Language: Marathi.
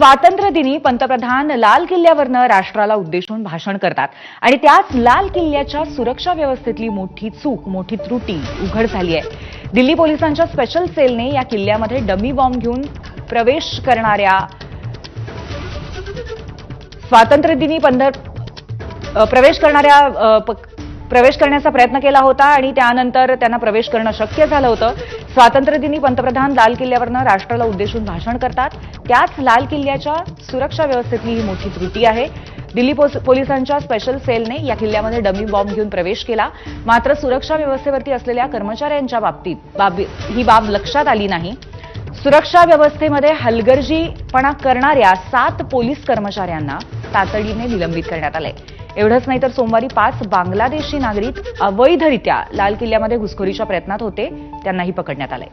स्वातंत्र्यदिनी पंतप्रधान लाल किल्ल्यावरनं राष्ट्राला उद्देशून भाषण करतात. आणि त्याच लाल किल्ल्याच्या सुरक्षा व्यवस्थेतली मोठी चूक मोठी त्रुटी उघड झाली आहे. दिल्ली पोलिसांच्या स्पेशल सेलने या किल्ल्यामध्ये डमी बॉम्ब घेऊन प्रवेश करणाऱ्या स्वातंत्र्यदिनी पंधर प्रवेश करणाऱ्या प- प्रवेश करण्याचा प्रयत्न केला होता आणि त्यानंतर त्यांना प्रवेश करणं शक्य झालं होतं. स्वातंत्र्यदिनी पंतप्रधान लाल किल्ल्यावरनं राष्ट्राला उद्देशून भाषण करतात. त्याच लाल किल्ल्याच्या सुरक्षा व्यवस्थेतली ही मोठी त्रुटी आहे. दिल्ली पोस- पोलिसांच्या स्पेशल सेलने या किल्ल्यामध्ये डमी बॉम्ब घेऊन प्रवेश केला. मात्र सुरक्षा व्यवस्थेवरती असलेल्या कर्मचाऱ्यांच्या बाबतीत बाबी ही बाब लक्षात आली नाही. सुरक्षा व्यवस्थेमध्ये हलगर्जीपणा करणाऱ्या सात पोलीस कर्मचाऱ्यांना तातडीने निलंबित करण्यात आलंय. एवढंच नाही तर सोमवारी पाच बांगलादेशी नागरिक अवैधरित्या लाल किल्ल्यामध्ये घुसखोरीच्या प्रयत्नात होते त्यांनाही पकडण्यात आलंय.